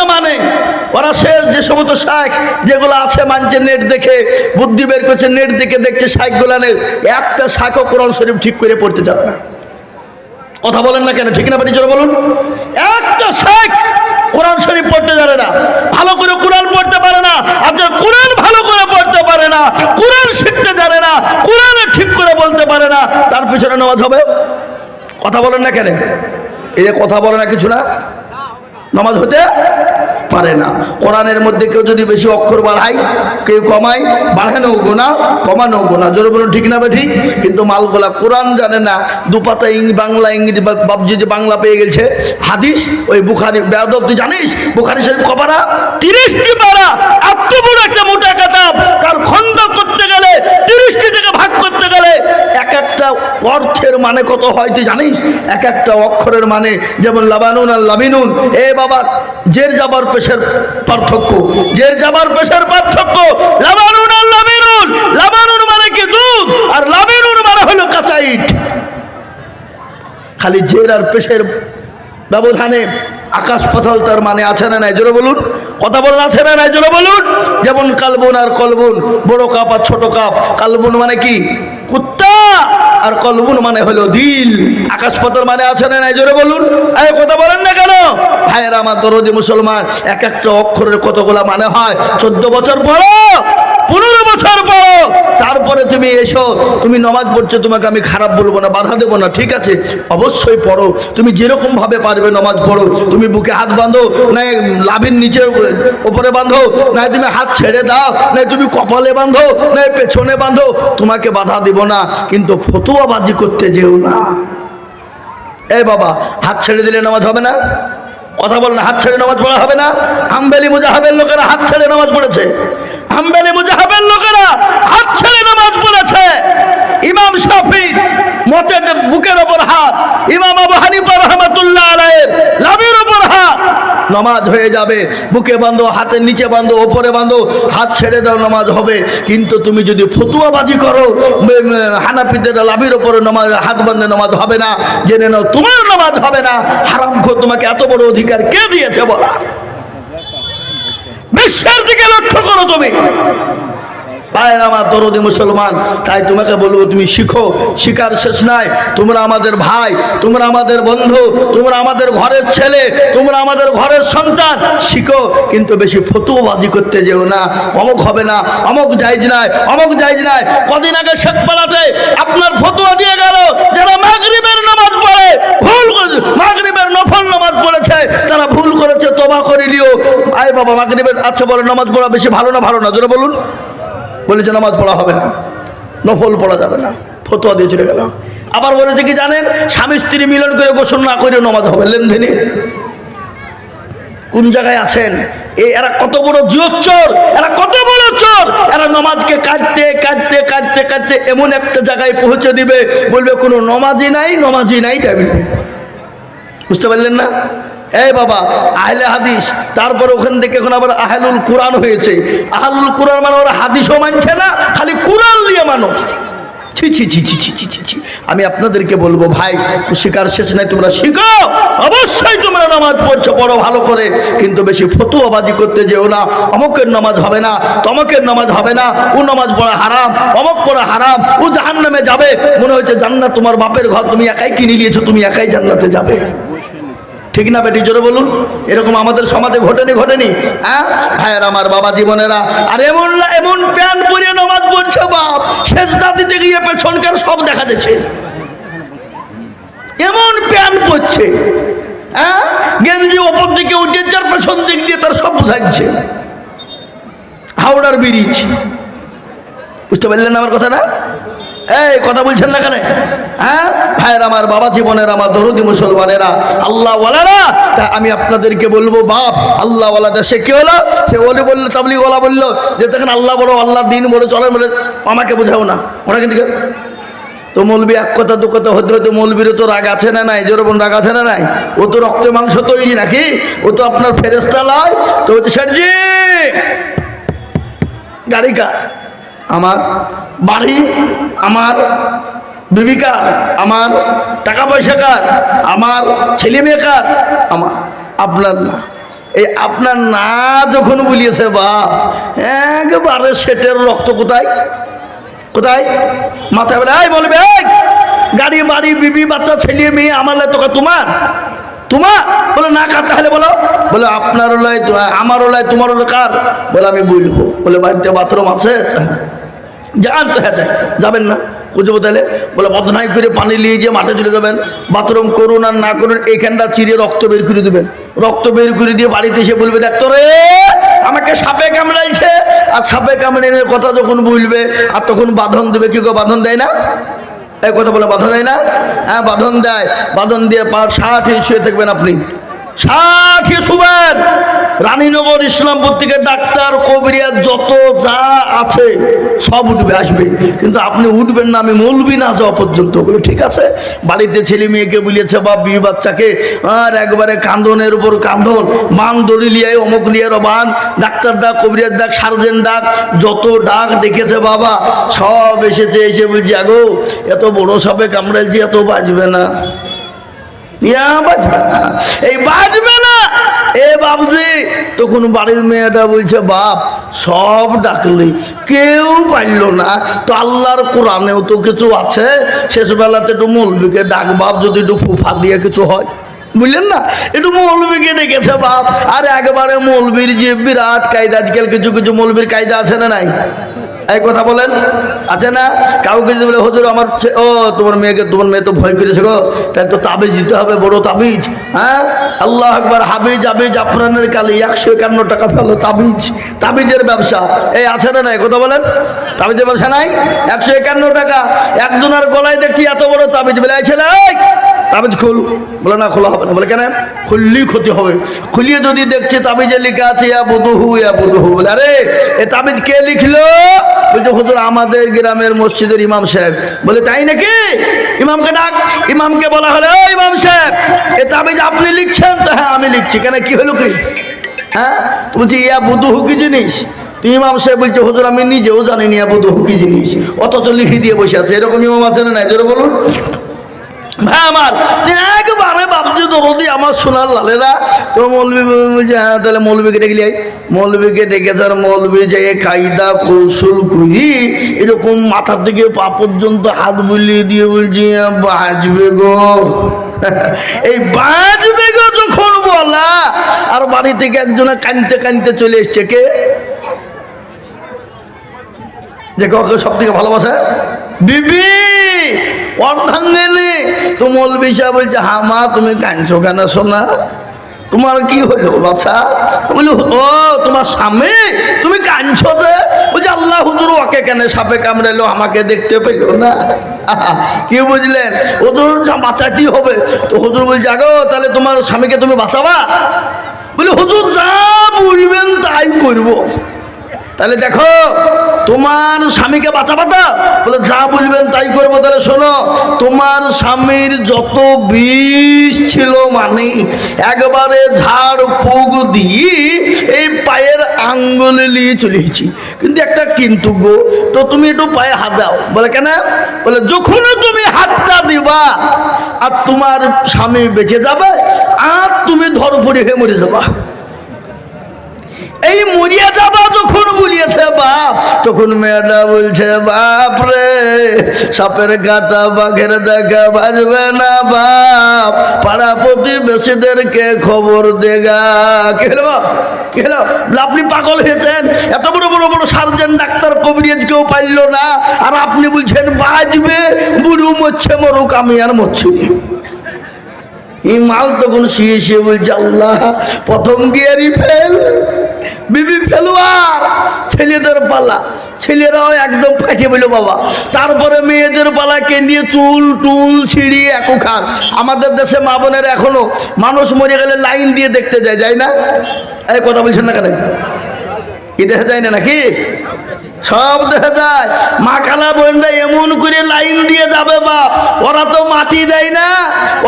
কোরআনকে মানে। ওরা সে যে সমস্ত শাখ যেগুলো আছে মানছে নেট দেখে, বুদ্ধি বের করছে, নেট দেখে দেখছে শাখ গুলানের একটা শাখও কোরআন শরীফ ঠিক করে পড়তে যাবে না। কথা বলেন না কেন, ঠিক না পারি জোরে বলুন? একটা শেখ কোরআন শরীফ পড়তে জানে না, ভালো করে কোরআন পড়তে পারে না আপনার কোরআন ভালো করে পড়তে পারে না, কোরআন শিখতে জানে না কোরআনে ঠিক করে বলতে পারে না, তার পিছনে নামাজ হবে। কথা বলেন না কেন? এই যে কথা বলে না কিছু না। নামাজ হতে পারে না। কোরআনের মধ্যে কেউ যদি বেশি অক্ষর বাড়ায়, কেউ কমায় বাড়ানো গোনা কমানো গোনা জোরে বলুন, ঠিক না বে ঠিক? কিন্তু মালগুলা কোরআন জানে না, দুপাতা ইং, বাংলা ইংরেজি বাবজি যে বাংলা পেয়ে গেছে, হাদিস, ওই বুখারি, বেয়াদব, তুই জানিস? বুখারি শরীফ কপারা? তিরিশটি পারা। এত বড় একটা মোটা কাতাব তার খণ্ড করতে গেলে তিরিশটি থেকে ভাগ করতে গেলে এক একটা অর্থের মানে কত হয় তুই জানিস? এক একটা অক্ষরের মানে যেমন লাবানুন আর লাবিনুন এ বাবা, জের যাবার পেশের পার্থক্য। জের যাবার পেশের পার্থক্য। লাবানুন আর লাবিনুন লাবানুন মানে কি দুধ? আর লাবিনুন মানে হলো কাঁচা ইট। খালি জের আর পেশের ব্যবধানে আকাশ পাতাল তার মানে আছে না নাই? জোরে বলুন। কথা বলুন আছে না নাই? জোরে বলুন। যেমন কালবুন আর কলবুন, বড় কাপ আর ছোট কাপ। কালবুন মানে কি? কুত্তা। আর কলবুন মানে হলো দিল। আকাশ পাতাল মানে আছে না নাই? জোরে বলুন। এই কথা বলেন না কেন? ভাইয়েরা আমার দরদি মুসলমান, এক একটা অক্ষরের কতগুলা মানে হয়? চোদ্দ বছর পর পনেরো তারপরে তুমি এসো, তুমি নমাজ পড়ছো, তোমাকে আমি খারাপ বলব না, বাধা দেবো না, ঠিক আছে? অবশ্যই পড়ো। তুমি যেরকম ভাবে পারবে নমাজ পড়ো। তুমি বুকে হাত বাঁধো, না লাভের নিচে উপরে বাঁধো, না তুমি হাত ছেড়ে দাও, না তুমি কপালে বাঁধো, না পেছনে বাঁধো, তোমাকে বাধা দেব না। কিন্তু ফতুয়াবাজি করতে যেও না। এ বাবা, হাত ছেড়ে দিলে নামাজ হবে না? কথা বল না, হাত ছেড়ে নামাজ পড়া হবে না। হাম্বেলি মুজাহাবের লোকেরা হাত ছেড়ে নামাজ পড়েছে। আমবেলি মুজাহাবের লোকেরা হাত ছেড়ে নামাজ পড়েছে। ইমাম শাফি মতের বুকের ওপর হাত, ইমাম আবু হানিফা রহমাতুল্লাহ আলাইহির লাভের ওপর হাত। নামাজ হয়ে যাবে। বুকে বাঁধো হাতের নিচে বাঁধো, ওপরে বাঁধো, হাত ছেড়ে দাও, নামাজ হবে। কিন্তু তুমি যদি ফতুয়াবাজি করো হানাপিদের লাভের ওপরে নামাজ, হাত বাঁধে নামাজ হবে না। জেনে নাও, তোমার নামাজ হবে না। হারাম খো তোমাকে এত বড় অধিকার কে দিয়েছে বলার? বিশ্বের দিকে লক্ষ্য করো তুমি। ভাইয়ের আমার দরদি মুসলমান, তাই তোমাকে বলব তুমি শিখো। শিকার শেষ নাই। তোমরা আমাদের ভাই, তোমরা আমাদের বন্ধু, তোমরা আমাদের ঘরের ছেলে, তোমরা আমাদের ঘরের সন্তান, শিখো। কিন্তু বেশি ফতুবাজি করতে যেও না। অমুক হবে না, অমুক যাইজ নাই, অমুক যাইজ নাই। কদিন আগে শেখ পাড়াতে আপনার ফতুয়া দিয়ে গেল, যারা মাগরিবের নামাজ পড়ে, ভুল মাগরিবের নফল নামাজ পড়েছে, তারা ভুল করেছে, তোবা করে নিও। আয় বাবা, মাগরিবের আচ্ছা বলে নামাজ পড়া বেশি ভালো না ভালো না? জোরে বলুন। বলেছে, নামাজ পড়া হবে না। নফল পড়া যাবে না। ফতোয়া দিয়ে চলে গেলাম। আবার বলেছে কি জানেন? স্বামী স্ত্রী মিলন করে গোসল না করে নামাজ হবে, লেনদেনে। কোন জায়গায় আছেন? এরা কত বড় জিয়চোর এরা কত বড় চোর। এরা নমাজকে কাটতে কাটতে কাটতে কাটতে এমন একটা জায়গায় পৌঁছে দিবে, বলবে কোনো নমাজি নাই নমাজি নাই টাইম বুঝতে পারলেন না? এই বাবা, আহলে হাদিস, তারপর ওখান থেকে এখন আবার আহলুল কোরআন হয়েছে। আহলুল কোরআন মানে ওরা হাদিসও মানছে না, খালি কোরআন নিয়ে মানো। ছি আমি আপনাদেরকে বলব, ভাই, শিকার শেষ নাই, তোমরা শিখো অবশ্যই তোমরা নামাজ পড়ছো, পড়ো ভালো করে, কিন্তু বেশি ফতুয়াবাজি করতে যেও না। অমকের নামাজ হবে না, তমকের নামাজ হবে না। ও নামাজ পড়া হারাম, অমক পড়া হারাম, ও জাহান্নামে যাবে। মনে হচ্ছে জান্নাত তোমার বাপের ঘর, তুমি একাই কিনে নিয়েছো, তুমি একাই জান্নাতে যাবে। ঠিক না বেটি জোরে বলুন। এরকম আমাদের সমাজে ঘটেনি ঘটেনি। হ্যাঁ? ভাইয়ের আমার বাবা জীবনেরা। আর এমন এমন প্যান পরে নামাজ পড়ছে, বাপ। শেষ দিতে গিয়ে পেছনকার সব দেখা যাচ্ছে। এমন প্যান পড়ছে। হ্যাঁ? গেঞ্জি ওপর দিকে উঠে পেছন দিক দিয়ে তার সব বোঝাচ্ছে হাওড়ার ব্রিজ। বুঝতে পারলেন আমার কথা না এই, কথা বলছেন না কেন? হ্যাঁ? ভাইয়ের, আমার বাবা জীবনের, আমার দরদি মুসলমানেরা আল্লাহ ওয়ালারা তা আমি আপনাদেরকে বলব, বাপ আল্লাহ ওয়ালা দেশে কি হলো সে ওলি বলল ওলা বলল, যে দেখেন আল্লাহ বড় আল্লাহ দিন বড়, চলে বলে, আমাকে বোঝাও না। ওরা কিন্তু তো মৌলবি এক কথা, দু কথা হতে হতে মৌলবিরও তো রাগ আছে না নাই, যেরকম রাগ আছে না নাই, ও তো রক্ত মাংস তৈরি নাকি? ও তো আপনার ফেরেস্তা লয়, তো হচ্ছে শেঠজি! গাড়ি কার? আমার বাড়ি, আমার বিবি কার আমার টাকা পয়সা কার আমার ছেলে মেয়ে কার আমার আপনার না। এই আপনার না যখন বলিয়েছে, বাপ, একেবারে সেটের রক্ত কোথায়? কোথায়? মাথায় বলে, এই বলবে গাড়ি, বাড়ি, বিবি, বাচ্চা, ছেলে, মেয়ে, আমার লাই তোকে তোমার তোমার? বলে, না কার, তাহলে বলো। বলে, আপনার লাই আমার ওলাই তোমার হলো কার? বলে, আমি বলব। বলে, বাড়িতে বাথরুম আছে? যান তো হ্যাঁ। যাবেন না। বুঝব তাহলে বলে, বদনাই করে পানি নিয়ে যে মাঠে চলে যাবেন। বাথরুম করুন আর না করুন, এইখানটা চিরে রক্ত বের করে দেবেন। রক্ত বের করে দিয়ে বাড়িতে এসে বলবে, দেখ তো রে, আমাকে সাপে কামড়াইছে। আর সাপে কামড়ানোর কথা যখন বলবে, আর তখন বাঁধন দেবে, কি কেউ বাঁধন দেয় না? এই কথা বলে বাঁধন দেয় না? হ্যাঁ বাঁধন দেয়। বাঁধন দিয়ে পা ষাট শুয়ে থাকবেন আপনি। ষাট শুবেন রানীনগর, ইসলামপুর থেকে ডাক্তার কবিরিয়া যত যা আছে সব উঠবে, আসবে। কিন্তু আপনি উঠবেন না, আমি মলবি না যাওয়া পর্যন্ত। বলে, ঠিক আছে। বাড়িতে ছেলে মেয়েকে বলিয়েছে বা বিয়ে বাচ্চাকে আর একবারে কান্দনের উপর কান্দন মান দড়ি লিয়াই অমুক লিয়ার বান ডাক্তার ডাক কবিরিয়ার ডাক, সার্জেন ডাক, যত ডাক ডেকেছে বাবা, সব এসেছে, এসে বলছি, আগো, এত বড় সবে কামড়াইছি, এত বাঁচবে না। ইয়া বাজবে এই বাজবে না। এ বাবজি, তখন বাড়ির মেয়েটা বলছে, বাপ, সব কেউ না। তো কোরআনেও তো কিছু আছে। শেষবেলাতে একটু মৌলবিকে ডাক, বাপ, যদি একটু ফুফা দিয়ে কিছু হয়। বুঝলেন না? একটু মৌলবিকে ডেকেছে, বাপ, আর একবারে মৌলবির যে বিরাট কায়দা, আজকাল কিছু কিছু মৌলবির কায়দা আছে না নাই? এই কথা বলেন। আছে না? কাউকে যদি বলে হজুর আমার ও তোমার মেয়েকে তোমার মেয়ে তো ভয় করেছে গো। তাই তো তাবিজ দিতে হবে বড় তাবিজ হ্যাঁ? আল্লাহ একবার হাবিজ আবিজ আফরানের কালে একশো একান্ন টাকা ফেলো তাবিজ। তাবিজের ব্যবসা। এই আছে না নাই? কথা বলেন। তাবিজের ব্যবসা নাই? একশো একান্ন টাকা। একজনের গলায় দেখছি এত বড় তাবিজ বলে এই ছেলে এই, তাবিজ খুল। বলে, না, খোলা হবে না। বলে, কেন? খুললেই ক্ষতি হবে। খুলিয়ে যদি দেখছে তাবিজে লেখা আছে ইয়া বুধুহু ইয়া বুধুহু বলে, আরে, এ তাবিজ কে লিখলো? বলছে, হুজুর, আমাদের গ্রামের মসজিদের ইমাম সাহেব। বলে, তাই নাকি? ইমামকে ডাক। ইমামকে বলা হলো "ও ইমাম সাহেব, এ তাবিজ আপনি লিখছেন? তো হ্যাঁ আমি লিখছি। কেন, কি হলো কি? হ্যাঁ? তো বলছি ইয়া বুধুহু কি জিনিস? ইমাম সাহেব বলছে, হুজুর, আমি নিজেও জানি না বুধুহু কি জিনিস। অথচ লিখে দিয়ে বসে আছে। এরকম ইমাম আছে না জোরে বলুন। আমার সোনার লালেরা হ্যাঁ তাহলে ডেকে তার কায়দা কৌশল এরকম মাথার থেকে পা পর্যন্ত হাত বুলিয়ে দিয়ে বলছি "হ্যাঁ, বাঁচবে গো। এই বাঁচবে গো যখন বলা আর বাড়ি থেকে একজনে কানতে কানতে চলে এসছে কে? যে কাউকে সব থেকে ভালোবাসে? বিবি! অর্ধাঙ্গিনী। তো মৌলবি সাহেব বলছে, হা মা, তুমি কাঁদছো কেন শোনা তোমার কি হলো বাচ্চা বলি, ও, তোমার স্বামী? তুমি কাঁদছো যে? বলছে, আল্লাহ হুজুর ওকে কেন সাপে কামড়ালো আমাকে দেখতে পেল না। কি বুঝলেন? হুজুর বাঁচাতেই হবে। তো হুজুর বলছে, আগো, তাহলে তোমার স্বামীকে তুমি বাঁচাবা? বলি, হুজুর যা বলবেন তাই করব। তাহলে দেখো তোমার স্বামীকে বাঁচাবা তো? বলে, যা বলবেন তাই করব। তাহলে শোনো, তোমার স্বামীর যত বিষ ছিল মানে একবারে ঝাড় ফুক দিয়ে এই পায়ের আঙ্গুলে নিয়ে চলেছি কিন্তু একটা কিন্তু গো, তো তুমি একটু পায়ে হাত দাও। বলে, কেন? বলে, যখন তুমি হাতটা দিবা আর তোমার স্বামী বেঁচে যাবে, আর তুমি ধরপড়ি হয়ে মরে যাবা। এই মরিয়া বা যখন বলিয়েছে বাপ তখন মেয়েটা বলছে বাপ রে সাপের কাটা বাঘের দেখা বাজবে না বাপ। পাড়া প্রতিবেশীদেরকে খবর দেগা কে হলো বাপ? কি হলো? বলে, আপনি পাগল হয়েছেন। এত বড় বড় বড় সার্জেন ডাক্তার কবিরিয়াজ কেউ পাইল না। আর আপনি বলছেন বাজবে বুড়ু মরছে মরুক আমি আর মরছি এই মাল তখন শুয়ে শুয়ে বলছে আল্লাহ প্রথম গিয়ারই ফেল। বিবি ফেলুয়ার, ছেলেদের পালা। ছেলেরাও একদম ফাটে বলল, বাবা, তারপরে মেয়েদের পালাকে নিয়ে চুল টুল ছিঁড়ি একুখান আমাদের দেশে মা বোনের এখনও মানুষ মরে গেলে লাইন দিয়ে দেখতে যায় যায় না? এই কথা বলছেন না কেন? কি দেখা যায় না নাকি? সব দেখা যায়। মা খালা বোনরা এমন করে লাইন দিয়ে যাবে, বাপ। ওরা তো মাটি দেয় না।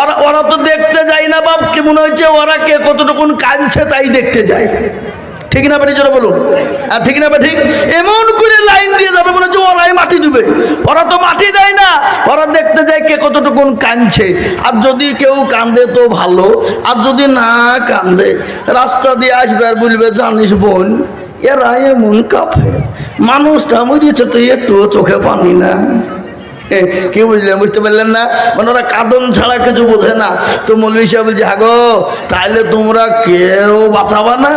ওরা ওরা তো দেখতে যায় না, বাপ। কি মনে ওরা কে কতটুকুন কাঁদছে তাই দেখতে যায়। ঠিক না বেটি জোরে বলুন। আর ঠিক না ঠিক এমন করে লাইন দিয়ে যাবে মনে হচ্ছে ওরাই মাটি দিবে। ওরা তো মাটি দেয় না। ওরা দেখতে যায় কে কতটুকুন কাঁদছে। আর যদি কেউ কান্দে তো ভালো। আর যদি না কান্দে রাস্তা দিয়ে আসবে আর বলবে, জানিস বোন, এরা এমন কাফে মানুষটা মরিয়েছে তো একটু চোখে পানি না। কি বুঝলেন বুঝতে পারলেন না? মানে ওরা কাদন ছাড়া কিছু বোঝে না। তো মৌলী সাহেব বলছে হাগো তাহলে তোমরা কেউ বাঁচাবা না?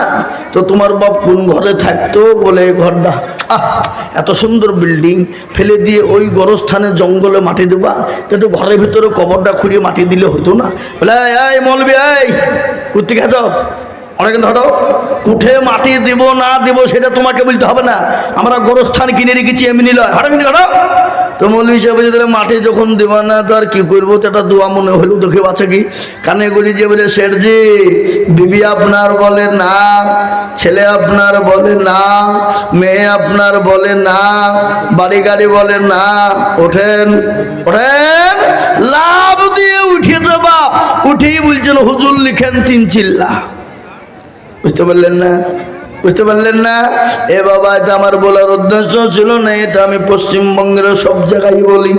তো তোমার বাপ কোন ঘরে থাকতো বলে ঘরটা? আহ, এত সুন্দর বিল্ডিং। ফেলে দিয়ে ওই গরস্থানে জঙ্গলে মাটি দেবা? তো ঘরের ভিতরে কবরটা খুঁড়িয়ে মাটি দিলে হতো না? বলে এই মলবি এই কুর্তি খেত অনেক ধরো কুঠে মাটি দিব না দিব সেটা তোমাকে বলতে হবে না। আমরা গোরস্থান কিনে রেখেছি এমনি লয়। হঠাৎ ধরো তো মৌলী হিসাবে যদি মাটি যখন দেবা না, তো আর কি করব? তো একটা দোয়া মনে হলো দেখে বাচ্চা কি? কানে গড়ি যে বলে, শেঠজি, বিবি আপনার বলে না, ছেলে আপনার বলে না, মেয়ে আপনার বলে না বাড়ি গাড়ি বলে না, ওঠেন ওঠেন, লাভ দিয়ে উঠিয়ে দেবা উঠেই বলছেন হুজুর লিখেন তিন চিল্লা। বুঝতে পারলেন না? বুঝতে পারলেন না? এ বাবা, এটা আমার বলার উদ্দেশ্য ছিল না, এটা আমি পশ্চিমবঙ্গের সব জায়গায় বলি।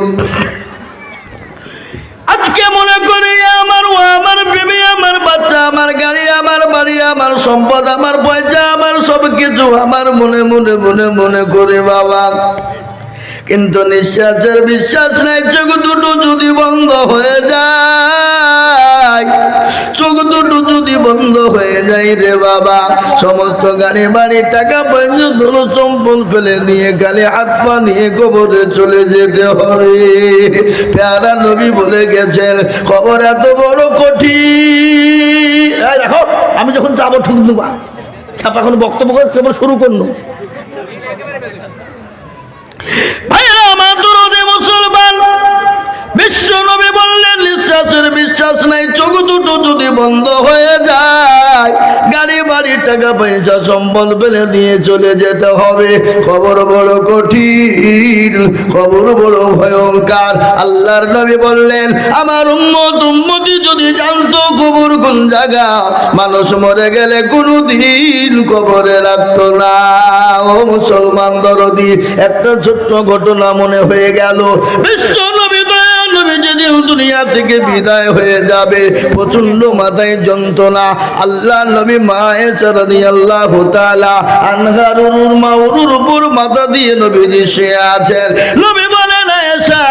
আজকে মনে করি আমার ও আমার বেবি, আমার বাচ্চা, আমার গাড়ি, আমার বাড়ি, আমার সম্পদ, আমার পয়সা, আমার সব কিছু আমার মনে মনে মনে মনে করে বাবা। কিন্তু নিঃশ্বাসের বিশ্বাস নাই, চোখ দুটো যদি বন্ধ হয়ে যায়, চোখ দুটো বন্ধ হয়ে যায় রে বাবা। সমস্ত গাড়ি বাড়ি টাকা পয়সা ধরো সম্পদ ফেলে নিয়ে খালি হাত পা নিয়ে কবরে চলে যেতে হবে। প্যারা নবী বলে গেছেন, খবর এত বড় কঠিন। দেখো, আমি যখন যাব ঠুক দেবা খেপা এখন বক্তব্য কেবল শুরু করল। ভাইয়েরা পয়সা সম্বল ফেলে দিয়ে চলে যেতে হবে। খবর বড় কঠিন, খবর বড় ভয়ঙ্কর। আল্লাহর নবী বললেন, আমার উম্মত উম্মতি যদি জানতো কবর কোন জায়গা, মানুষ মরে গেলে কোনো দিন কবরে রাখতো না। ও মুসলমান দরদি, একটা ছোট্ট ঘটনা মনে হয়ে গেল। বিশ্ব যেদিন দুনিয়া থেকে বিদায় হয়ে যাবে। প্রচণ্ড মাথায় যন্ত্রণা। আল্লাহ নবী মায়ে চারাদি আল্লাহ হুতালা আনহারুর মাউরুর উপর মাথা দিয়ে নবীজি সে আছেন। নবী বলেন এটা